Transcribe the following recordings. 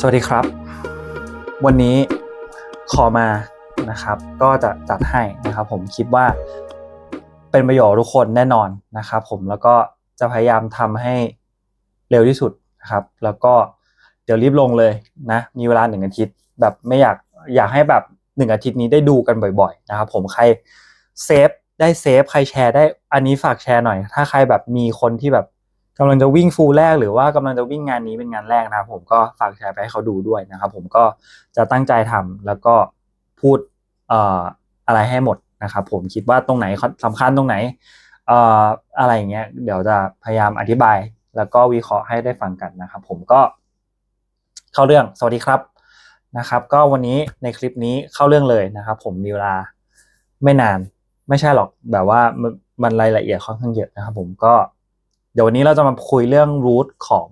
สวัสดีครับ วันนี้ขอมานะครับ ก็จะจัดให้นะครับผมคิดว่าเป็นประโยชน์ทุกคนแน่นอนนะครับ ผมแล้วก็จะพยายามทำให้เร็วที่สุดนะครับ แล้วก็เดี๋ยวรีบลงเลยนะ มีเวลาหนึ่งอาทิตย์ แบบไม่อยากอยากให้แบบหนึ่งอาทิตย์นี้ได้ดูกันบ่อยๆนะครับ ผมใครเซฟได้เซฟใครแชร์ได้อันนี้ฝากแชร์หน่อย ถ้าใครแบบมีคนที่แบบ กำลังจะวิ่งฟูลแรกหรือว่ากำลังจะวิ่งงานนี้เป็นงานแรกนะครับผมก็ฝากแชร์ไปให้เขาดูด้วยนะครับผมก็จะตั้งใจทำแล้วก็พูดเอ่ออะไรให้หมดนะครับผมคิดว่าตรงไหนสำคัญตรงไหนเอ่ออะไรอย่างเงี้ยเดี๋ยวจะพยายามอธิบาย แล้วก็วิเคราะห์ให้ได้ฟังกันนะครับผมก็เข้าเรื่องสวัสดีครับนะครับ ก็วันนี้ในคลิปนี้เข้าเรื่องเลยนะครับ ผมมีเวลาไม่นานไม่ใช่หรอกแบบว่ามันรายละเอียดค่อนข้างเยอะนะครับ ผมก็ เดี๋ยววันนี้เราจะมาคุยเรื่องรูทของ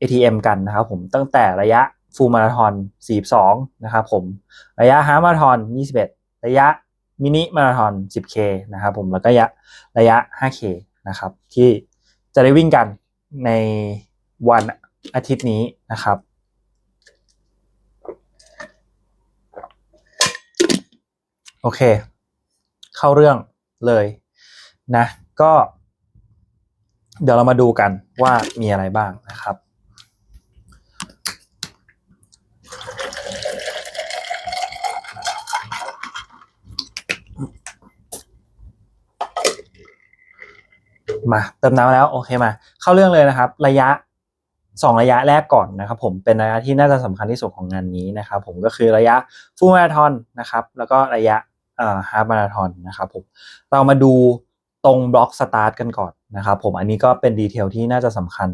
ATM กันนะครับผมตั้งแต่ระยะฟูลมาราทอน 42 นะครับผมระยะฮาล์ฟมาราทอน 21 ระยะมินิมาราทอน 10K นะครับผมแล้วก็ระยะระยะ 5K นะครับที่จะได้วิ่งกันในวันอาทิตย์นี้นะครับ โอเค เข้าเรื่องเลยนะ ก็ เดี๋ยวเรามาดูกันว่ามีอะไรบ้างนะครับ มาเติมน้ำแล้วโอเคมา เข้าเรื่องเลยนะครับ ระยะสองระยะแรกก่อนนะครับผมเป็นระยะที่น่าจะสำคัญที่สุดของงานนี้นะครับผมก็คือระยะฟูลมาราทอนนะครับแล้วก็ระยะฮาล์ฟมาราทอนนะครับผมเรามาดู ตรงบล็อกสตาร์ทกันก่อนนะครับผมอันนี้ก็เป็นดีเทลที่น่าจะสำคัญ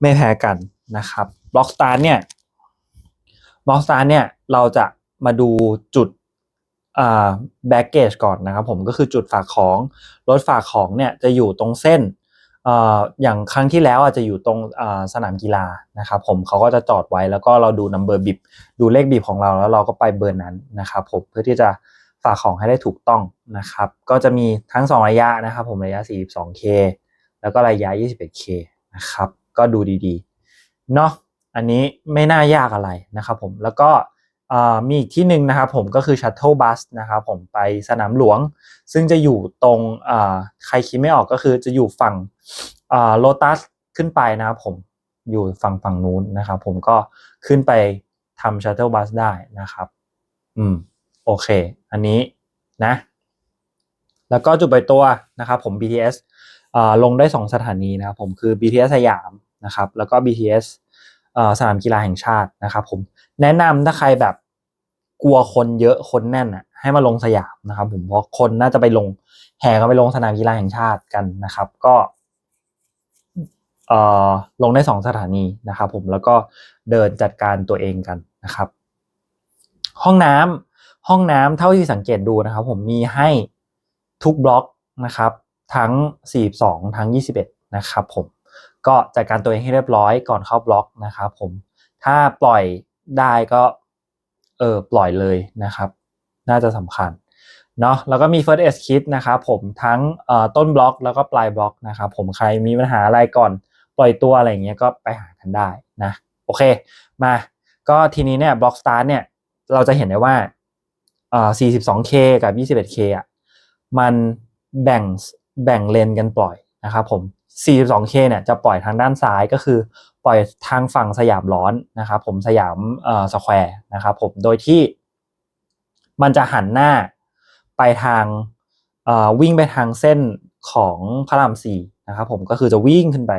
ไม่แพ้กันนะครับบล็อกสตาร์ทเนี่ยบล็อกสตาร์ทเนี่ยเราจะมาดูจุดอ่าแบ็กเกจก่อนนะครับผมก็คือจุดฝากของรถฝากของเนี่ยจะอยู่ตรงเส้นเอ่ออย่างครั้งที่แล้วอาจจะอยู่ตรงสนามกีฬานะครับผมเขาก็จะจอดไว้แล้วก็เราดูนัมเบอร์บิบดูเลขบิบของเราแล้วเราก็ไปเบอร์นั้นนะครับผมเพื่อที่จะ ฝากของให้ได้ถูกต้องนะครับ ก็จะมีทั้ง 2 ระยะนะครับ ผมระยะ 42K แล้วก็ระยะ 21K นะครับ ก็ดูดีๆเนาะอันนี้ไม่น่ายากอะไรนะครับผมแล้วก็มีอีกที่หนึ่งนะครับผมก็คือ Shuttle Bus นะครับผมไปสนามหลวง ซึ่งจะอยู่ตรงใครคิดไม่ออกก็คือจะอยู่ฝั่งโลตัสขึ้นไปนะครับผมอยู่ฝั่งฝั่งนู้นนะครับผมก็ขึ้นไปทำ Shuttle Bus ได้นะครับ อืม โอเค อันนี้นะ แล้วก็จุดไปตัวนะครับผม BTS ลงได้ 2 สถานีนะครับผมคือ BTS สยามนะครับ แล้วก็ BTS สนามกีฬาแห่งชาตินะครับผมแนะนำถ้าใครแบบกลัวคนเยอะคนแน่นอะให้มาลงสยามนะครับ ผมเพราะคนน่าจะไปลงแห่กันไปลงสนามกีฬาแห่งชาติกันนะครับ ก็เอ่อลงได้สองสถานีนะครับ ผมแล้วก็เดินจัดการตัวเองกันนะครับ ห้องน้ำ ห้องน้ำเท่าที่สังเกตดูนะครับ ผมมีให้ทุกบล็อกนะครับ ทั้ง 42 ทั้ง 21 นะครับผมก็จัดการตัวเองให้เรียบร้อยก่อนเข้าบล็อกนะครับผมถ้าปล่อยได้ก็เออปล่อยเลยนะครับ น่าจะสำคัญเนาะแล้วก็มี first aid kit นะครับผมทั้งต้นบล็อกแล้วก็ปลายบล็อกนะครับผมใครมีปัญหาอะไรก่อนปล่อยตัวอะไรเงี้ยก็ไปหากันได้นะโอเคมาก็ทีนี้เนี่ยบล็อกสตาร์เนี่ยเราจะเห็นได้ว่า อ่า 42k กับ 21k อะมันแบ่งแบ่งเลนกันปล่อยนะครับผม 42k เนี่ยจะปล่อยทางด้านซ้ายก็คือปล่อยทางฝั่งสยามร้อนนะครับผมสยามเอ่อสแควร์นะครับผมโดยที่มันจะหันหน้าไปทางเอ่อวิ่งไปทางเส้นของพระรามสี่นะครับผมก็คือจะวิ่งขึ้นไป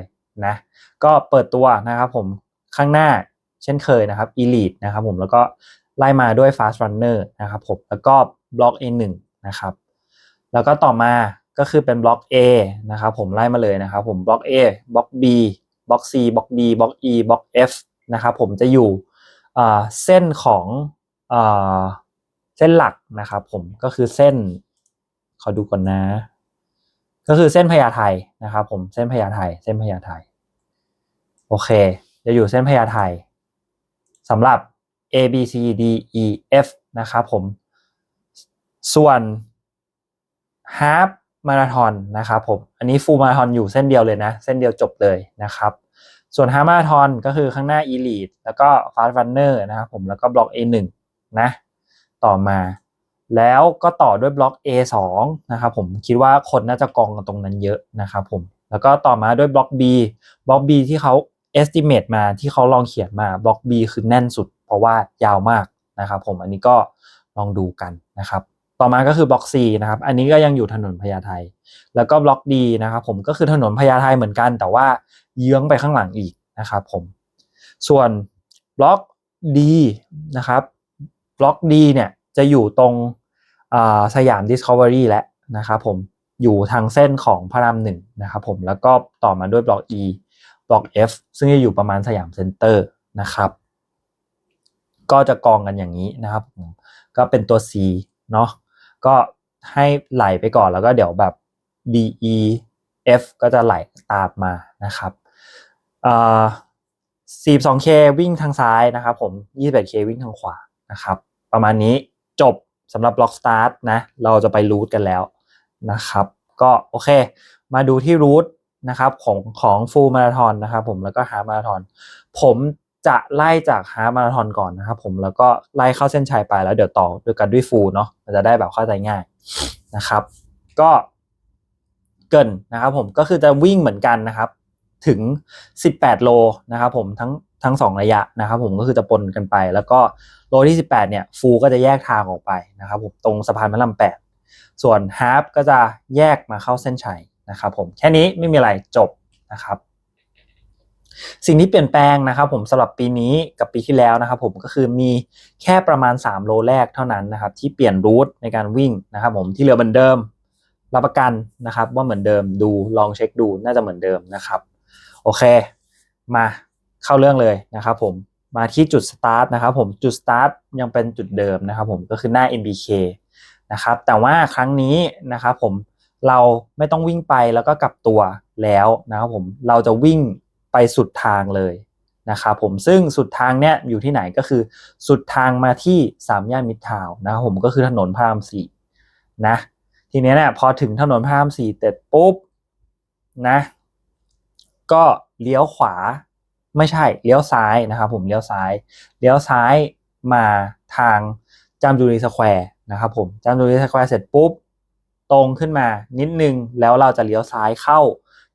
นะก็เปิดตัวนะครับผมข้างหน้าเช่นเคยนะครับ Elite นะครับผมแล้วก็ ไล่มาด้วย Fast Runner นะครับผมแล้วก็บล็อก A1 นะครับแล้วก็ต่อมาก็คือเป็นบล็อก A นะครับผมไล่มาเลยนะครับผมบล็อก A บล็อก B บล็อก C บล็อก D บล็อก E บล็อก F นะครับผมจะอยู่เส้นของเส้นหลักนะครับผมก็คือเส้นขอดูก่อนนะ ก็คือเส้นพญาไทนะครับผมเส้นพญาไทเส้นพญาไทโอเค จะอยู่เส้นพญาไทสำหรับ A B C D E F นะครับผม ส่วน half มาราทอนนะครับผม อันนี้ฟูลมาราทอนอยู่เส้นเดียวเลยนะ เส้นเดียวจบเลยนะครับ ส่วนฮามาทอนก็คือข้างหน้า Elite แล้วก็ Fast Runner นะครับผม แล้วก็บล็อก A1 นะ ต่อมา แล้วก็ต่อด้วยบล็อก A2 นะครับผม คิดว่าคนน่าจะกองกันตรงนั้นเยอะนะครับผม แล้วก็ต่อมาด้วยบล็อก B บล็อก B ที่เขา estimate มาที่เขาลองเขียนมาบล็อก B คือแน่นสุด เพราะว่ายาวมากนะครับ ผมอันนี้ก็ลองดูกันนะครับ ต่อมาก็คือบล็อก C นะครับ อันนี้ก็ยังอยู่ถนนพญาไทแล้วก็บล็อก D นะครับผมก็คือถนนพญาไทเหมือนกัน แต่ว่าเยื้องไปข้างหลังอีกนะครับผม ส่วนบล็อก D นะครับบล็อก D เนี่ยจะอยู่ตรงสยาม Discovery และนะครับผมอยู่ทางเส้นของพระรามหนึ่งนะครับผมแล้วก็ต่อมาด้วยบล็อก E บล็อก F ซึ่งจะอยู่ประมาณสยามเซ็นเตอร์นะครับ ก็จะกองกันอย่างนี้นะครับ ก็เป็นตัว C เนาะก็ให้ไหลไปก่อนแล้วก็เดี๋ยวแบบ D E F ก็จะไหลตามมานะครับอ่า 42K วิ่งทางซ้ายนะครับ ผม 21K วิ่งทางขวานะครับ ประมาณนี้จบสำหรับ Block Start นะ เราจะไปรูทกันแล้วนะครับ ก็โอเค มาดูที่รูท นะครับของของฟูลมาราทอนนะครับผมแล้วก็ฮามาราทอนผมจะไล่จากฮามาราทอนก่อนนะครับผมแล้วก็ไล่เข้าเส้นชัยไปแล้วเดี๋ยวต่อด้วยกันด้วยฟูลเนาะมันจะได้แบบเข้าใจง่ายนะครับ ก็เกินนะครับผมก็คือจะวิ่งเหมือนกันนะครับ ถึง 18 โลนะครับผมทั้งทั้งสองระยะนะครับผมก็คือจะปนกันไป แล้วก็โลที่ 18 เนี่ยฟูก็จะแยกทางออกไปนะครับผมตรงสะพานพระราม8ส่วนฮาฟก็จะแยกมาเข้าเส้นชัย นะครับผมแค่นี้ไม่มีอะไรจบนะครับ สิ่งที่เปลี่ยนแปลงนะครับ ผมสำหรับปีนี้กับปีที่แล้วนะครับ ผมก็คือมีแค่ประมาณ 3 โลแรกเท่านั้นนะครับ ที่เปลี่ยนรูทในการวิ่งนะครับ ผมที่เหลือเหมือนเดิมรับประกันนะครับ ว่าเหมือนเดิมดูลองเช็คดูน่าจะเหมือนเดิมนะครับ โอเค มาเข้าเรื่องเลยนะครับ ผมมาที่จุดสตาร์ทนะครับผมจุดสตาร์ทยังเป็นจุดเดิมนะครับ ผมก็คือหน้า MBK นะครับแต่ว่าครั้งนี้นะครับผม เราไม่ต้องวิ่งไปแล้วก็กลับตัวแล้วนะครับผมเราจะวิ่งไปสุดทางเลยนะครับผมซึ่งสุดทางเนี้ยอยู่ที่ไหนก็คือ สุดทางมาที่สามย่านมิตรทาวนะครับผมก็คือถนนพระรามสี่นะทีนี้เนี่ยพอถึงถนนพระรามสี่เสร็จปุ๊บนะก็เลี้ยวขวาไม่ใช่เลี้ยวซ้ายนะครับผมเลี้ยวซ้ายเลี้ยวซ้ายมาทางจามจุรีสแควร์นะครับผมจามจุรีสแควร์เสร็จปุ๊บ ตรงขึ้นมานิดนึงแล้วเราจะเลี้ยวซ้ายเข้า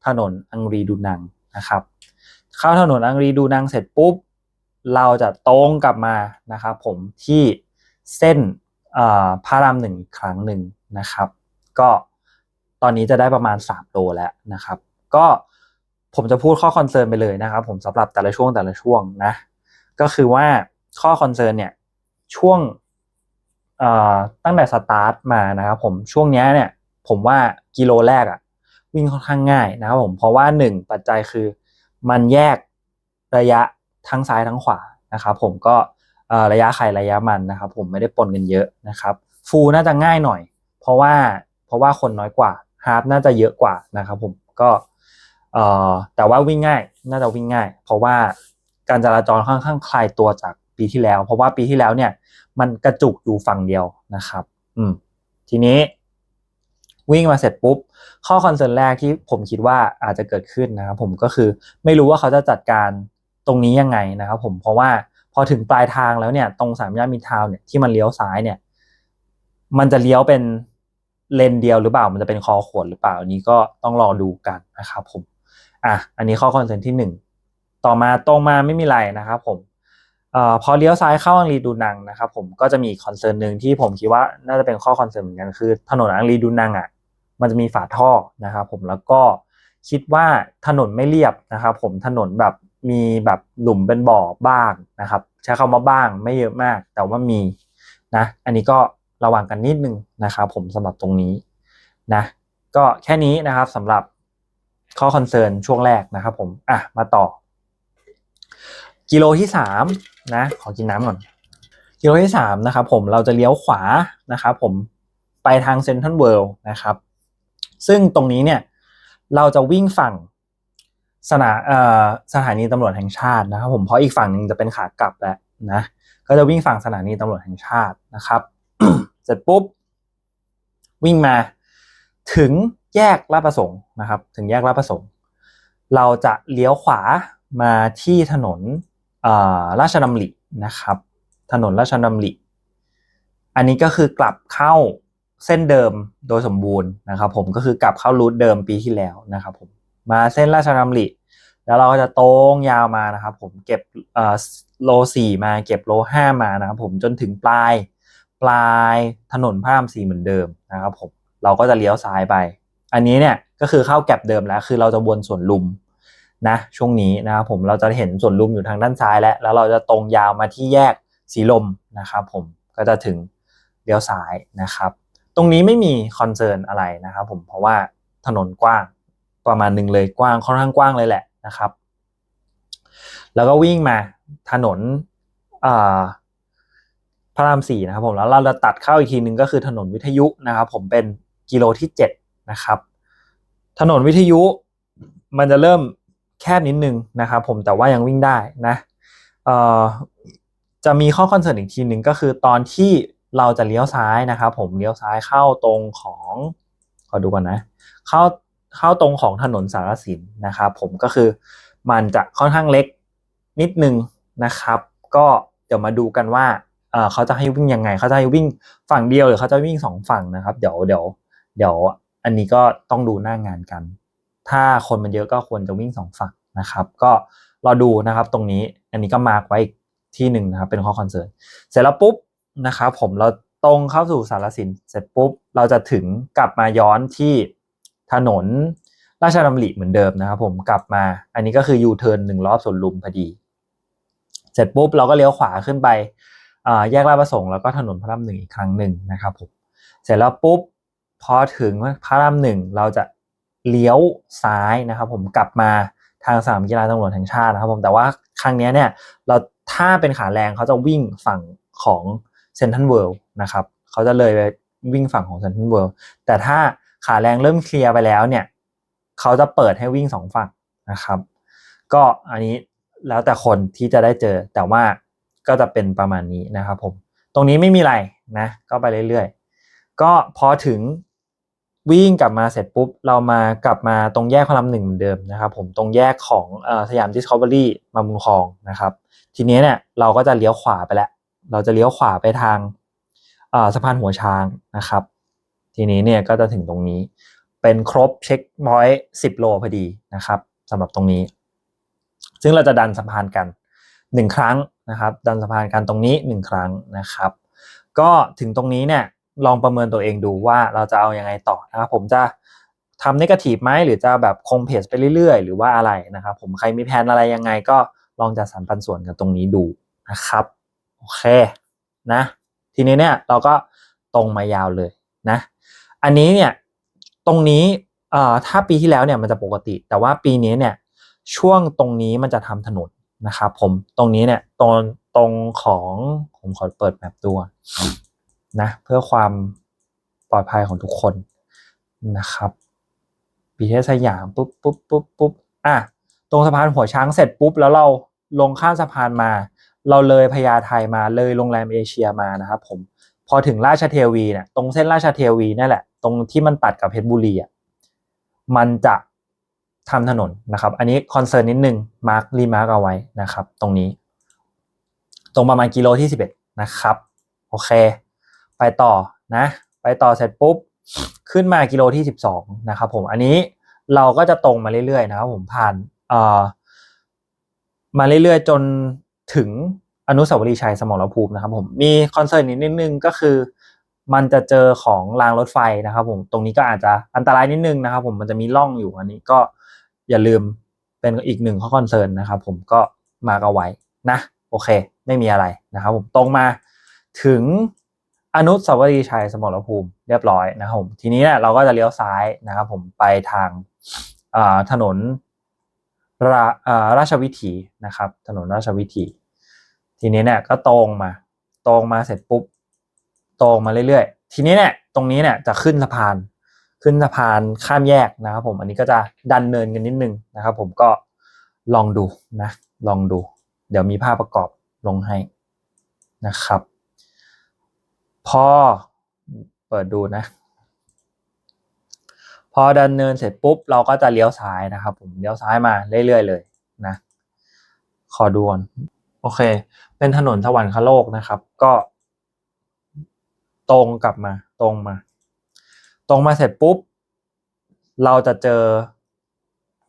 ถนนอังรีดูนังนะครับ เข้าถนนอังรีดูนังเสร็จปุ๊บ เราจะตรงกลับมานะครับผมที่เส้นพระรามหนึ่งครั้งหนึ่งนะครับ ก็ตอนนี้จะได้ประมาณ 3 โลแล้วนะครับ ก็ผมจะพูดข้อคอนเซิร์นไปเลยนะครับ ผมสำหรับแต่ละช่วงแต่ละช่วงนะ ก็คือว่าข้อคอนเซิร์นเนี่ยช่วง ตั้งแต่สตาร์ทมานะครับผมช่วงนี้เนี่ยผมว่ากิโลแรกอะวิ่งค่อนข้างง่ายนะครับผมเพราะว่าหนึ่งปัจจัยคือ มันแยกระยะทั้งซ้ายทั้งขวานะครับผมก็ระยะไข่ระยะมันนะครับ ผมไม่ได้ปนกันเยอะนะครับฟูน่าจะง่ายหน่อย เพราะว่าเพราะว่าคนน้อยกว่าฮาร์ปน่าจะเยอะกว่านะครับผมก็แต่ว่าวิ่งง่ายน่าจะวิ่งง่าย เพราะว่าการจราจรค่อนข้างคลายตัวจาก ปีที่แล้ว เพราะว่าปีที่แล้วเนี่ย มันกระจุกอยู่ฝั่งเดียวนะครับ อืม ทีนี้ วิ่งมาเสร็จปุ๊บ ข้อคอนเซิร์นแรกที่ผมคิดว่าอาจจะเกิดขึ้นนะครับผมก็คือไม่รู้ว่าเขาจะจัดการตรงนี้ยังไงนะครับ ผมเพราะว่าพอถึงปลายทางแล้วเนี่ยตรงสามย่านมิทาวเนี่ยที่มันเลี้ยวซ้ายเนี่ย มันจะเลี้ยวเป็นเลนเดียวหรือเปล่า มันจะเป็นคอขวดหรือเปล่าอันนี้ก็ต้องรอดูกันนะครับผม อะ อันนี้ข้อคอนเซิร์นที่หนึ่ง ต่อมาตรงมาไม่มีไรนะครับผม อพอเลี้ยวซ้ายเข้าอังรีดูนังนะครับผมก็จะมีคอนเซิร์นหนึ่งที่ผมคิดว่าน่าจะเป็นข้อคอนเซิร์นเหมือนกันคือ ถนนอังรีดูนังอะมันจะมีฝาท่อนะครับผมแล้วก็คิดว่าถนนไม่เรียบนะครับผมถนนแบบมีแบบหลุมเป็นบ่อบ้างนะครับ ใช้คำว่าบ้างไม่เยอะมาก แต่ว่ามีนะ อันนี้ก็ระวังกันนิดนึงนะครับผมสำหรับตรงนี้นะ ก็แค่นี้นะครับสำหรับข้อคอนเซิร์นช่วงแรกนะครับผมอะมาต่อ กิโลที่สาม นะ ขอกินน้ำก่อนกิโลที่สามนะครับผมเราจะเลี้ยวขวานะครับผมไปทางเซนทรัลเวิลด์นะครับ ซึ่งตรงนี้เนี่ยเราจะวิ่งฝั่งสนาสถานีตำรวจแห่งชาตินะครับ ผมเพราะอีกฝั่งหนึ่งจะเป็นขากลับแล้วนะก็จะวิ่งฝั่งสถานีตำรวจแห่งชาตินะครับ เสร็จปุ๊บ วิ่งมาถึงแยกลาดประสงค์นะครับ ถึงแยกลาดประสงค์ เราจะเลี้ยวขวามาที่ถนน ราชดำรินะครับ ถนนราชดำริ อันนี้ก็คือกลับเข้าเส้นเดิมโดยสมบูรณ์นะครับ ผมก็คือกลับเข้ารูทเดิมปีที่แล้วนะครับ ผมมาเส้นราชดำริ แล้วเราก็จะตรงยาวมานะครับ ผมเก็บโลสี่มาเก็บโลห้ามานะครับ ผมจนถึงปลายปลายถนนพระรามสี่เหมือนเดิมนะครับ ผมเราก็จะเลี้ยวซ้ายไป อันนี้เนี่ยก็คือเข้าแก็บเดิมแล้ว คือเราจะวนสวนลุม นะช่วงนี้นะครับผมเราจะเห็นส่วนลุมอยู่ทางด้านซ้ายแล้วแล้วเราจะตรงยาวมาที่แยกสีลมนะครับผมก็จะถึงเลี้ยวซ้ายนะครับ ตรงนี้ไม่มีคอนเซิร์นอะไรนะครับผมเพราะว่าถนนกว้างประมาณหนึ่งเลยกว้างค่อนข้างกว้างเลยแหละนะครับ แล้วก็วิ่งมาถนนพระรามสี่นะครับผมแล้วเราจะตัดเข้าอีกทีนึงก็คือถนนวิทยุนะครับ ผมเป็นกิโลที่เจ็ดนะครับ ถนนวิทยุมันจะเริ่ม แคบนิดนึงนะครับผมแต่ว่ายังวิ่งได้นะเอ่อจะมีข้อคอนเซิร์นอีกทีหนึ่งก็คือตอนที่เราจะเลี้ยวซ้ายนะครับผมเลี้ยวซ้ายเข้าตรงของขอดูก่อนนะเข้าเข้าตรงของถนนสารสินนะครับผมก็คือมันจะค่อนข้างเล็กนิดนึงนะครับ ก็เดี๋ยวมาดูกันว่าเอ่อเขาจะให้วิ่งยังไง เขาจะให้วิ่งฝั่งเดียวหรือเขาจะวิ่งสองฝั่งนะครับ เดี๋ยวเดี๋ยวเดี๋ยวอันนี้ก็ต้องดูหน้างานกัน ถ้าคนมันเยอะก็ควรจะวิ่งสองฝั่งนะครับ ก็รอดูนะครับตรงนี้อันนี้ก็มาร์กไว้อีกที่หนึ่งนะครับเป็นข้อคอนเซิร์นเสร็จแล้วปุ๊บนะครับผมเราตรงเข้าสู่สารสินเสร็จปุ๊บเราจะถึงกลับมาย้อนที่ถนนราชดำริเหมือนเดิมนะครับผมกลับมาอันนี้ก็คือยูเทิร์นหนึ่งรอบสวนลุมพอดี เสร็จปุ๊บเราก็เลี้ยวขวาขึ้นไปแยกราชประสงค์แล้วก็ถนนพระรามหนึ่งอีกครั้งหนึ่งนะครับผมเสร็จแล้วปุ๊บพอถึงพระรามหนึ่งเราจะ เลี้ยวซ้ายนะครับผมกลับมาทางสนามกีฬาตำรวจแห่งชาตินะครับผมแต่ว่าครั้งนี้เนี่ยเราถ้าเป็นขาแรงเขาจะวิ่งฝั่งของเซนทันเวิลด์นะครับเขาจะเลยไปวิ่งฝั่งของเซนทันเวิลด์แต่ถ้าขาแรงเริ่มเคลียร์ไปแล้วเนี่ยเขาจะเปิดให้วิ่งสองฝั่งนะครับ ก็อันนี้แล้วแต่คนที่จะได้เจอแต่ว่าก็จะเป็นประมาณนี้นะครับผมตรงนี้ไม่มีอะไรนะ ก็ไปเรื่อยๆ ก็พอถึง วิ่งกลับมาเสร็จปุ๊บ เรามากลับมาตรงแยกพระรามหนึ่งเหมือนเดิมนะครับผมตรงแยกของสยามดิสคัฟเวอรี่มาบุญคลองนะครับ ทีนี้เนี่ยเราก็จะเลี้ยวขวาไปแล้ว เราจะเลี้ยวขวาไปทางสะพานหัวช้างนะครับ ทีนี้เนี่ยก็จะถึงตรงนี้ เป็นครบเช็คพอยต์สิบโลพอดีนะครับสำหรับตรงนี้ ซึ่งเราจะดันสะพานกันหนึ่งครั้งนะครับ ดันสะพานกันตรงนี้หนึ่งครั้งนะครับ ก็ถึงตรงนี้เนี่ย ลองประเมินตัวเองดูว่าเราจะเอาอยังไงต่อนะครับผมจะทำนกาทีฟไหมหรือจะแบบคงเพจไปเรื่อยๆ หรือว่าอะไรนะครับ ผมใครมีแผนอะไรยังไงก็ลองจัดสรรปันส่วนกันตรงนี้ดูนะครับโอเคนะทีนี้เนี่ยเราก็ตรงมายาวเลยนะ อันนี้เนี่ยตรงนี้เอ่อถ้าปีที่แล้วเนี่ยมันจะปกติ แต่ว่าปีนี้เนี่ยช่วงตรงนี้มันจะทำถนนนะครับผมตรงนี้เนี่ยตรงตรงของผมขอเปิดแมปดูก่อ นะเพื่อความปลอดภัยของทุกคนนะครับปีเทสสยามปุ๊บปุ๊บปุ๊บปุ๊บอะตรงสะพานหัวช้างเสร็จปุ๊บแล้วเราลงข้ามสะพานมา เราเลยพญาไทมาเลยโรงแรมเอเชียมานะครับผมพอถึงราชเทวีเนี่ยตรงเส้นราชเทวีนั่นแหละ ตรงที่มันตัดกับเพชรบุรีอะมันจะทำถนนนะครับ อันนี้คอนเซิร์นนิดนึงมาร์ครีมาร์กเอาไว้นะครับ ตรงนี้ ตรงประมาณกิโลที่สิบเอ็ดนะครับ โอเค ไปต่อนะ ไปต่อเสร็จปุ๊บ ขึ้นมากิโลที่สิบสองนะครับผมอันนี้เราก็จะตรงมาเรื่อยๆนะครับผมผ่านเอ่อมาเรื่อยๆ จนถึงอนุสาวรีย์ชัยสมรภูมินะครับผมมีคอนเซิร์นนิดนึงก็คือมันจะเจอของรางรถไฟนะครับผมตรงนี้ก็อาจจะอันตรายนิดนึงนะครับผมมันจะมีร่องอยู่อันนี้ก็อย่าลืมเป็นอีกหนึ่งข้อคอนเซิร์นนะครับผมก็มากเอาไว้นะ โอเค ไม่มีอะไรนะครับผมตรงมาถึง อนุสาวรีย์ชัยสมรภูมิเรียบร้อยนะครับผมทีนี้เนี่ยเราก็จะเลี้ยวซ้ายนะครับผมไปทางาถนนราอ่าราชวิถีนะครับ ถนนราชวิถี ทีนี้เนี่ยก็ตรงมา ตรงมาเสร็จปุ๊บตรงมาเรื่อยๆ ทีนี้เนี่ยตรงนี้เนี่ยจะขึ้นสะพาน ขึ้นสะพานข้ามแยกนะครับ ผมอันนี้ก็จะดันเนินกันนิดนึงนะครับ ผมก็ลองดูนะ ลองดู เดี๋ยวมีภาพประกอบลงให้นะครับ พอ เปิดดูนะ พอดันเนินเสร็จปุ๊บ เราก็จะเลี้ยวซ้ายนะครับ ผมเลี้ยวซ้ายมาเรื่อยๆเลยนะ ขอดูก่อนโอเค เป็นถนนสวรรคโลกนะครับ ก็ ตรงกลับมา ตรงมา ตรงมาเสร็จปุ๊บ เราจะเจอ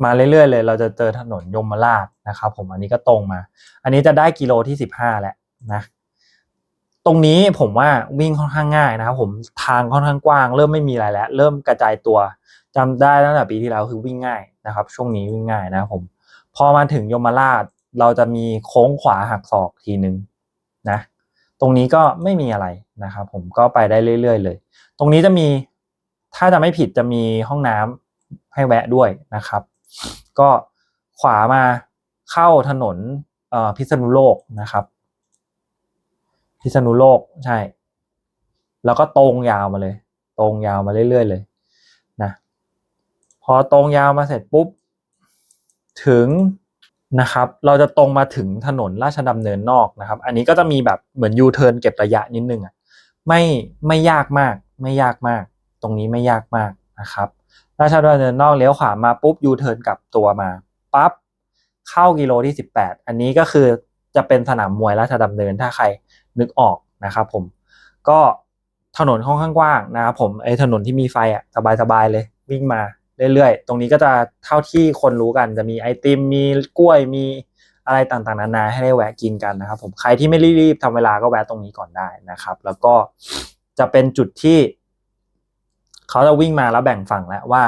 มาเรื่อยๆเลย เราจะเจอถนนยมราชนะครับ ผมอันนี้ก็ตรงมา อันนี้จะได้กิโลที่สิบห้าแหล้วนะ ตรงนี้ผมว่าวิ่งค่อนข้างง่ายนะครับผมทางค่อนข้างกว้าง เริ่มไม่มีอะไรแล้ว เริ่มกระจายตัวจำได้ตั้งแต่ปีที่แล้วคือวิ่งง่ายนะครับ ช่วงนี้วิ่งง่ายนะครับผมพอมาถึงยมราชเราจะมีโค้งขวาหักศอกทีนึงนะตรงนี้ก็ไม่มีอะไรนะครับผมก็ไปได้เรื่อย ๆ เลย ตรงนี้จะมีถ้าจะไม่ผิดจะมีห้องน้ำให้แวะด้วยนะครับ ก็ขวามาเข้าถนนพิษณุโลกนะครับ พิษณุโลกใช่ แล้วก็ตรงยาวมาเลย ตรงยาวมาเรื่อยๆเลยนะพอตรงยาวมาเสร็จปุ๊บ ถึงนะครับ เราจะตรงมาถึงถนนราชดำเนินนอกนะครับ อันนี้ก็จะมีแบบเหมือนยูเทิร์นเก็บระยะนิดนึงอะไม่ไม่ยากมาก ไม่ยากมาก ตรงนี้ไม่ยากมากนะครับ ราชดำเนินนอกเลี้ยวขวามาปุ๊บยูเทิร์นกลับตัวมาปั๊บเข้ากิโลที่ 18 อันนี้ก็คือจะเป็นสนามมวยราชดำเนินถ้าใคร นึกออกนะครับผมก็ถนนค่อนข้างกว้างนะครับผมไอ้ถนนที่มีไฟอะสบายๆเลย วิ่งมาเรื่อยๆ ตรงนี้ก็จะเท่าที่คนรู้กันจะมีไอติมมีกล้วยมีอะไรต่างๆนานาให้ได้แวะกินกันนะครับผมใครที่ไม่รีบๆทำเวลาก็แวะตรงนี้ก่อนได้นะครับ แล้วก็จะเป็นจุดที่ เขาจะวิ่งมาแล้วแบ่งฝั่งแล้วว่า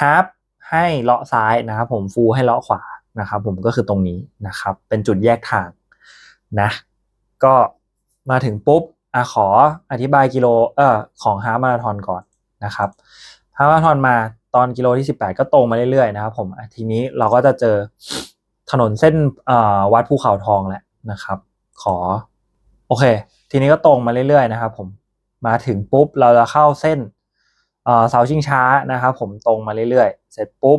ฮาร์ปให้เลาะซ้ายนะครับผมฟูให้เลาะขวานะครับผมก็คือตรงนี้นะครับ เป็นจุดแยกทางนะ ก็มาถึงปุ๊บอะขออธิบายกิโลเอ่อของฮามาราธอนก่อนนะครับฮามาราธอนมาตอนกิโลที่ 18 ก็ตรงมาเรื่อยๆนะครับผมทีนี้เราก็จะเจอถนนเส้นอ่อวัดภูเขาทองแหละนะครับ ขอโอเค ทีนี้ก็ตรงมาเรื่อยๆนะครับ ผมมาถึงปุ๊บเราจะเข้าเส้นเสาชิงช้านะครับ ผมตรงมาเรื่อยๆ เสร็จปุ๊บ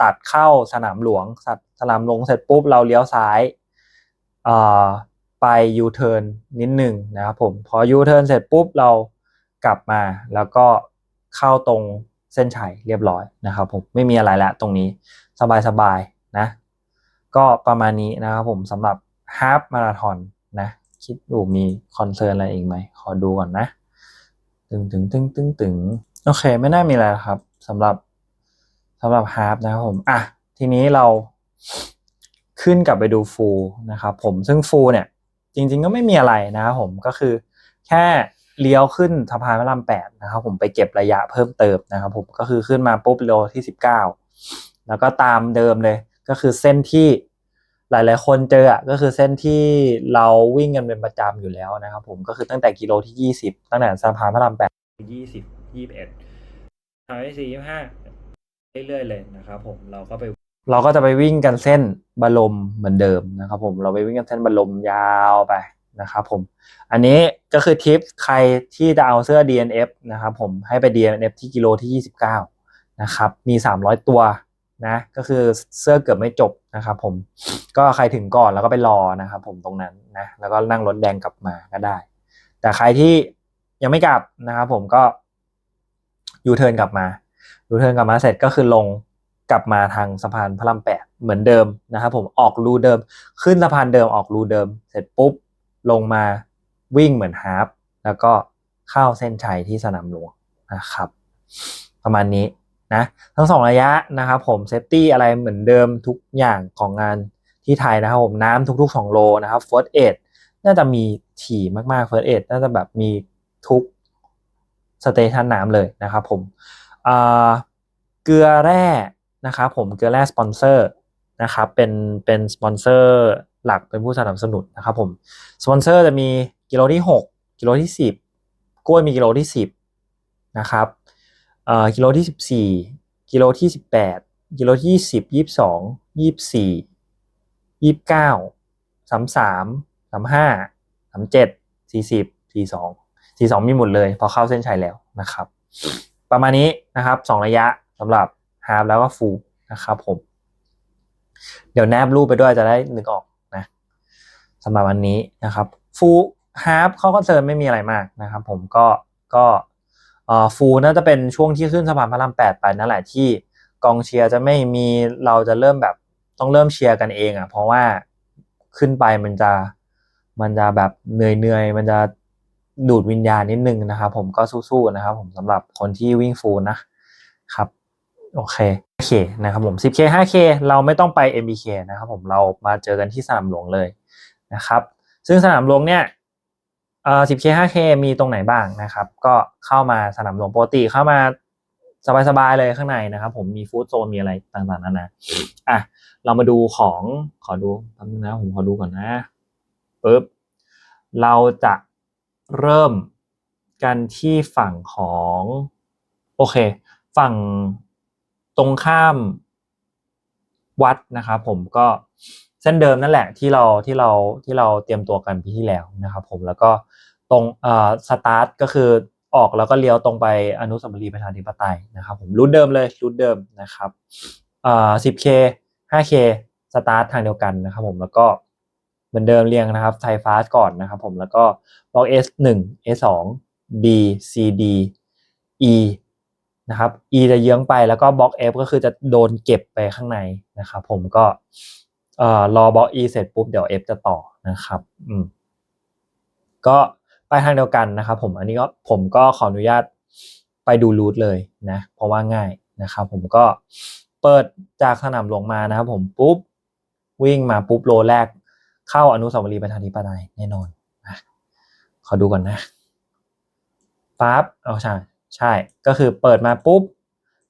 ตัดเข้าสนามหลวงสัตสนามหลวงเสร็จปุ๊บเราเลี้ยวซ้ายอ่อ ไปยูเทิร์นนิดหนึ่งนะครับผมพอยูเทิร์นเสร็จปุ๊บเรากลับมาแล้วก็เข้าตรงเส้นชัยเรียบร้อยนะครับผมไม่มีอะไรแล้วตรงนี้สบายๆนะ ก็ประมาณนี้นะครับผมสำหรับฮาฟมาราธอนนะคิดดูมีคอนเซิร์นอะไรอีกไหมขอดูก่อนนะ ตึงตึงตึงตึงตึงโอเคไม่น่ามีอะไรครับสำหรับสำหรับฮาร์ปนะครับผมอะทีนี้เราขึ้นกลับไปดูฟูลนะครับผมซึ่งฟูลเนี่ย จริง ๆ ก็ไม่มีอะไรนะครับผมก็คือแค่เลี้ยวขึ้นสะพานพระรามแปดนะครับผมไปเก็บระยะเพิ่มเติมนะครับผมก็คือขึ้นมาปุ๊บโลที่สิบเก้าแล้วก็ตามเดิมเลยก็คือเส้นที่หลายๆ คนเจอก็คือเส้นที่เราวิ่งกันเป็นประจำอยู่แล้วนะครับผมก็คือตั้งแต่กิโลที่ยี่สิบตั้งแต่สะพานพระรามแปดยี่สิบยี่สิบเอ็ดสามสี่ยี่ห้าเรื่อยๆเลยนะครับผมเราก็ไป เราก็จะไปวิ่งกันเส้นบรมเหมือนเดิมนะครับผมเราไปวิ่งกันเส้นบรมยาวไปนะครับผมอันนี้ก็คือทิปใครที่จะเอาเสื้อ DNF นะครับผมให้ไป DNF ที่กิโลที่ 29นะครับมี 300 ตัวนะก็คือเสื้อเกือบไม่จบนะครับผมก็ใครถึงก่อนแล้วก็ไปรอนะครับผมตรงนั้นนะแล้วก็นั่งรถแดงกลับมาก็ได้ แต่ใครที่ยังไม่กลับนะครับผมก็ยูเทิร์นกลับมายูเทิร์นกลับมาเสร็จก็คือลง กลับมาทางสะพานพระรามแปดเหมือนเดิมนะครับผมออกรูเดิม ขึ้นสะพานเดิมออกรูเดิม เสร็จปุ๊บลงมาวิ่งเหมือนฮาร์ปแล้วก็เข้าเส้นชัยที่สนามหลวงนะครับ ประมาณนี้นะทั้งสองระยะนะครับผมเซฟตี้อะไรเหมือนเดิมทุกอย่างของงานที่ไทยนะครับผมน้ำทุกๆ 2 โลนะครับเฟิร์สเอดน่าจะมีถี่มากๆเฟิร์สเอดน่าจะแบบมีทุกสเตชันน้ำเลยนะครับผมเกลือแร่ นะครับผมเกลือแร่สปอนเซอร์นะครับเป็นเป็นสปอนเซอร์หลักเป็นผู้สนับสนุนนะครับผมสปอนเซอร์จะมีกิโลที่ 6 กิโลที่ 10 กล้วยมีกิโลที่ 10นะครับเอ่อกิโลที่ 14 กิโลที่ 18 กิโลที่ 20 22 24 29 33 35 37 40 42 42 มีหมดเลย พอเข้าเส้นชัยแล้วนะครับ ประมาณนี้นะครับสองระยะสำหรับ ฮาร์ฟแล้วก็ฟูลนะครับผม เดี๋ยวแนบรูปไปด้วยจะได้นึกออกนะสำหรับวันนี้นะครับฟูลฮาร์ฟเขาคอนเซิร์นไม่มีอะไรมากนะครับ ผมก็ก็เอ่อฟูลน่าจะเป็นช่วงที่ขึ้นสะพานพระรามแปดไปนั่นแหละที่กองเชียร์จะไม่มีเราจะเริ่มแบบต้องเริ่มเชียร์กันเองอะ เพราะว่าขึ้นไปมันจะมันจะแบบเหนื่อยเหนื่อยมันจะดูดวิญญาณนิดนึงนะครับผมก็สู้ๆนะครับผมสำหรับคนที่วิ่งฟูลนะครับ โอเค 5K นะครับผม 10K 5K เราไม่ต้องไป MBK นะครับผมเรามาเจอกันที่สนามหลวงเลยนะครับ ซึ่งสนามหลวงเนี่ยเอ่อ 10K 5K มีตรงไหนบ้างนะครับ ก็เข้ามาสนามหลวงปกติเข้ามาสบายๆเลยข้างในนะครับ ผมมีฟู้ดโซนมีอะไรต่างๆนานาอะเรามาดูของขอดูแป๊บนึงนะผมขอดูก่อนนะปึ๊บเราจะเริ่มกันที่ฝั่งของ โอเค ฝั่ง ตรงข้ามวัดนะครับผมก็เส้นเดิมนั่นแหละที่เราที่เราที่เราเตรียมตัวกันปีที่แล้วนะครับผมแล้วก็ตรงเอ่อสตาร์ทก็คือออกแล้วก็เลี้ยวตรงไปอนุสาวรีย์ประชาธิปไตยนะครับผมรูทเดิมเลยรูทเดิมนะครับเอ่อ 10k 5k สตาร์ททางเดียวกันนะครับผมแล้วก็เหมือนเดิมเรียงนะครับไทยฟาสก่อนนะครับผมแล้วก็บล็อก S 1 S 2 B C D E นะครับ E จะเยื้องไปแล้วก็บล็อก F ก็คือจะโดนเก็บไปข้างในนะครับ ผมก็เอ่อรอบล็อก E เสร็จปุ๊บเดี๋ยว F จะต่อนะครับอืมก็ไปทางเดียวกันนะครับ ผมอันนี้ก็ผมก็ขออนุญาตไปดูรูทเลยนะ เพราะว่าง่ายนะครับ ผมก็เปิดจากสนามหลวงมานะครับ ผมปุ๊บวิ่งมาปุ๊บโลแรกเข้าอนุสาวรีย์ประชาธิปไตยแน่นอนนะขอดูก่อนนะปั๊บเอาใช่ ใช่ ก็คือเปิดมาปุ๊บ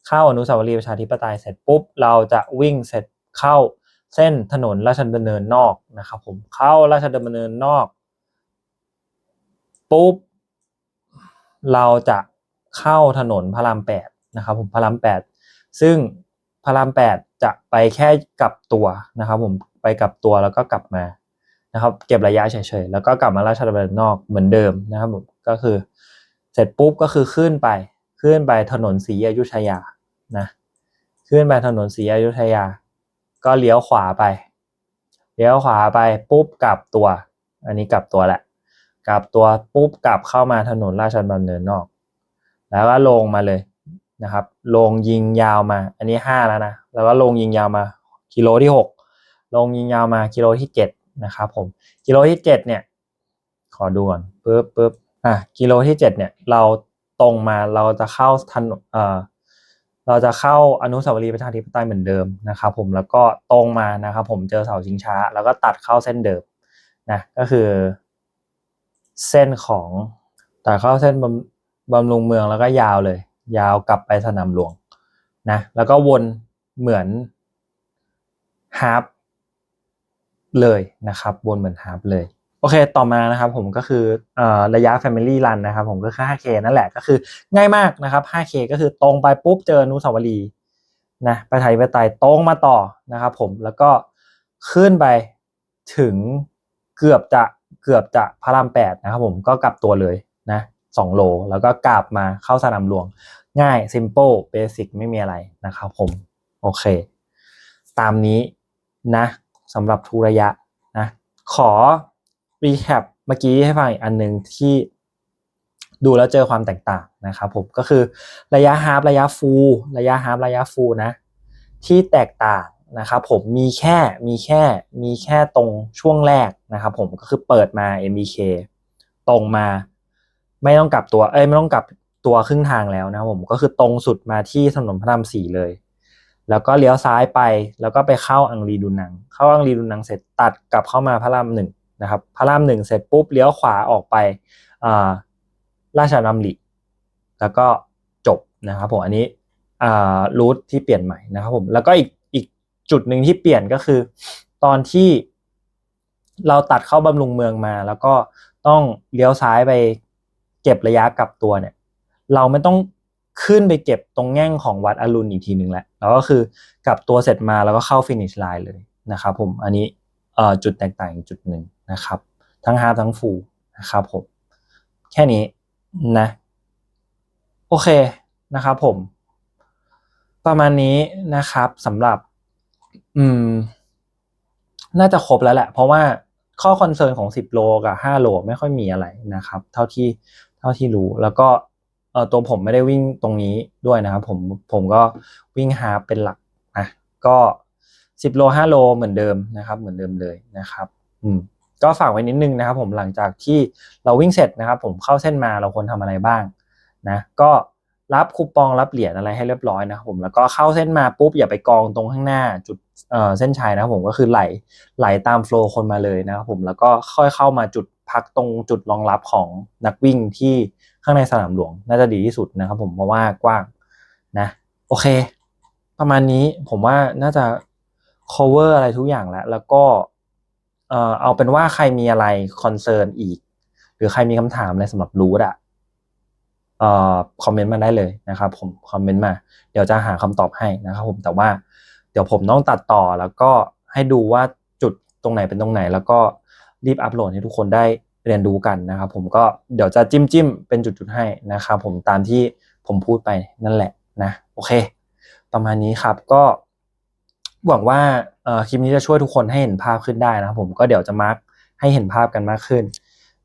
เข้าอนุสาวรีย์ประชาธิปไตยเสร็จปุ๊บ เราจะวิ่งเสร็จเข้าเส้นถนนราชดำเนินนอกนะครับผมเข้าราชดำเนินนอกปุ๊บเราจะเข้าถนนพระรามแปดนะครับผมพระรามแปดซึ่งพระรามแปดจะไปแค่กลับตัวนะครับผมไปกลับตัวแล้วก็กลับมานะครับ เก็บระยะเฉยๆแล้วก็กลับมาราชดำเนินนอกเหมือนเดิมนะครับผมก็คือ สร็จปุ๊บก็คือขึ้นไปขึ้นไปถนนศรีอยุธยานะขึ้นไปถนนศรีอยุธยา ก็เลี้ยวขวาไป เลี้ยวขวาไปปุ๊บกลับตัว อันนี้กลับตัวแหละ กลับตัวปุ๊บกลับเข้ามาถนนราชดำเนินนอก แล้วก็ลงมาเลยนะครับ ลงยิงยาวมา อันนี้ห้าแล้วนะ แล้วก็ลงยิงยาวมากิโลที่หกลงยิงยาวมากิโลที่เจ็ดนะครับผม กิโลที่เจ็ดเนี่ย ขอดูก่อนปึ๊บปึ๊บ อะกิโลที่เจ็ดเนี่ยเราตรงมาเราจะเข้าถนนเอ่อเราจะเข้าอนุสาวรีย์ประชาธิปไตยเหมือนเดิมนะครับผมแล้วก็ตรงมานะครับผมเจอเสาชิงช้า แล้วก็ตัดเข้าเส้นเดิมนะก็คือ เส้นของตัดเข้าเส้นบำบำรุงเมืองแล้วก็ยาวเลย ยาวกลับไปสนามหลวงนะแล้วก็วนเหมือนฮาร์ปเลยนะครับวนเหมือนฮาร์ปเลย โอเค ต่อมานะครับผมก็คือระยะ Family Run นะครับผมก็คือ 5K นั่นแหละก็คือง่ายมากนะครับ 5K ก็คือตรงไปปุ๊บเจอนุสาวรีย์นะไปไทยไปไตยตรงมาต่อนะครับผมแล้วก็ขึ้นไปถึงเกือบจะเกือบจะพระรามแปดนะครับผมก็กลับตัวเลยนะสองโล แล้วก็กลับมาเข้าสนามหลวง ง่าย simple basic ไม่มีอะไรนะครับผม โอเค ตามนี้นะสำหรับทุระยะนะขอ recap เมื่อกี้ให้ฟังอีกอันหนึ่งที่ดูแล้วเจอความแตกต่างนะครับผมก็คือระยะฮาร์ประยะฟูลระยะฮาร์ระยะฟูลนะที่แตกต่างนะครับผมมีแค่มีแค่มีแค่ตรงช่วงแรกนะครับผมก็คือเปิดมา MBK ตรงมา ไม่ต้องกลับตัวเอ้ยไม่ต้องกลับตัวครึ่งทางแล้วนะผมก็คือตรงสุดมาที่ถนนพระรามสี่เลย แล้วก็เลี้ยวซ้ายไปแล้วก็ไปเข้าอังรีดูนัง เข้าอังรีดูนังเสร็จตัดกลับเข้ามาพระรามหนึ่ง นะครับพระรามหนึ่งเสร็จปุ๊บเลี้ยวขวาออกไปอ่าราชดำริแล้วก็จบนะครับผมอันนี้รูทที่เปลี่ยนใหม่นะครับผมแล้วก็อีกอีกจุดหนึ่งที่เปลี่ยนก็คือ ตอนที่เราตัดเข้าบำรุงเมืองมา แล้วก็ต้องเลี้ยวซ้ายไปเก็บระยะกลับตัวเนี่ย เราไม่ต้องขึ้นไปเก็บตรงแง่งของวัดอรุณอีกทีหนึ่งแหละแล้วก็คือกลับตัวเสร็จมาแล้วก็เข้าฟินิชไลน์เลยนะครับผมอันนี้จุดแตกต่างอีกจุดหนึ่ง นะครับ ทั้งฮาร์ทั้งฟูนะครับผม แค่นี้นะ โอเคนะครับผม ประมาณนี้นะครับสำหรับ อืม น่าจะครบแล้วแหละ เพราะว่าข้อคอนเซิร์นของ 10 โลกับ 5 โลไม่ค่อยมีอะไรนะครับ เท่าที่เท่าที่รู้แล้วก็เออตัวผมไม่ได้วิ่งตรงนี้ด้วยนะครับ ผมผมก็วิ่งฮาเป็นหลักนะก็ 10 โล 5 โลเหมือนเดิมนะครับ เหมือนเดิมเลยนะครับ อืม ก็ฝากไว้นิดนึงนะครับผมหลังจากที่เราวิ่งเสร็จนะครับผมเข้าเส้นมาเราควรทำอะไรบ้างนะก็รับคูปองรับเหรียญอะไรให้เรียบร้อยนะครับผมแล้วก็เข้าเส้นมาปุ๊บอย่าไปกองตรงข้างหน้าจุดเอ่อเส้นชัยนะครับผมก็คือไหลไหลตามโฟล์คนมาเลยนะครับผมแล้วก็ค่อยเข้ามาจุดพักตรงจุดรองรับของนักวิ่งที่ข้างในสนามหลวงน่าจะดีที่สุดนะครับผมเพราะว่ากว้างนะโอเค ประมาณนี้ผมว่าน่าจะ cover อะไรทุกอย่างแล้ว แล้วก็ เอ่อเอาเป็นว่าใครมีอะไรคอนเซิร์นอีก หรือใครมีคำถามอะไรสำหรับรูทอะเอ่อคอมเมนต์มาได้เลยนะครับ ผมคอมเมนต์มา เดี๋ยวจะหาคำตอบให้นะครับ ผมแต่ว่าเดี๋ยวผมต้องตัดต่อแล้วก็ให้ดูว่าจุดตรงไหนเป็นตรงไหน แล้วก็รีบอัปโหลดให้ทุกคนได้เรียนรู้กันนะครับ ผมก็เดี๋ยวจะจิ้มจิ้มเป็นจุดๆให้นะครับ ผมตามที่ผมพูดไปนั่นแหละนะ โอเค ประมาณนี้ครับก็ หวังว่าคลิปนี้จะช่วยทุกคนให้เห็นภาพขึ้นได้นะครับผมก็เดี๋ยวจะมาร์กให้เห็นภาพกันมากขึ้น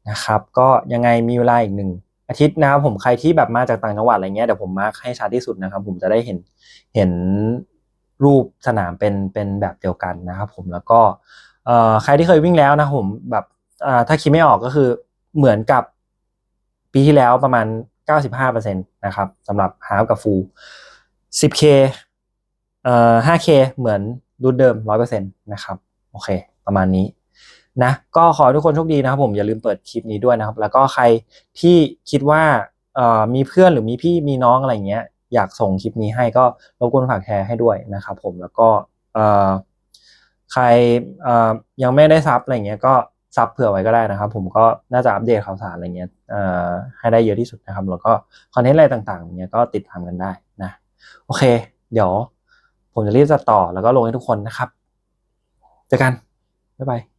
นะครับ ก็ยังไงมีเวลาอีกหนึ่งอาทิตย์นะครับผมใครที่แบบมาจากต่างจังหวัดอะไรเงี้ยเดี๋ยวผมมาร์กให้ชัดที่สุดนะครับ ผมจะได้เห็นเห็นรูปสนามเป็นเป็นแบบเดียวกันนะครับ ผมแล้วก็ใครที่เคยวิ่งแล้วนะผมแบบถ้าคิดไม่ออกก็คือเหมือนกับปีที่แล้วประมาณ 95%นะครับสำหรับฮาฟกับฟูล 10k เอ่อ 5k เหมือนรุ่นเดิม 100%นะครับ โอเค ประมาณนี้นะ ก็ขอทุกคนโชคดีนะครับผม อย่าลืมเปิดคลิปนี้ด้วยนะครับ แล้วก็ใครที่คิดว่าเอ่อมีเพื่อนหรือมีพี่มีน้องอะไรเงี้ย อยากส่งคลิปนี้ให้ก็รบกวนฝากแชร์ให้ด้วยนะครับผม แล้วก็เอ่อใครเอ่อยังไม่ได้ซับอะไรเงี้ย ก็ซับเผื่อไว้ก็ได้นะครับ ผมก็น่าจะอัปเดตข่าวสารอะไรเงี้ยเอ่อให้ได้เยอะที่สุดนะครับ แล้วก็คอนเทนต์อะไรต่างๆเงี้ยก็ติดตามกันได้นะ โอเค เดี๋ยว ผมจะรีบจัดต่อแล้วก็ลงให้ทุกคนนะครับ เจอกัน บ๊ายบาย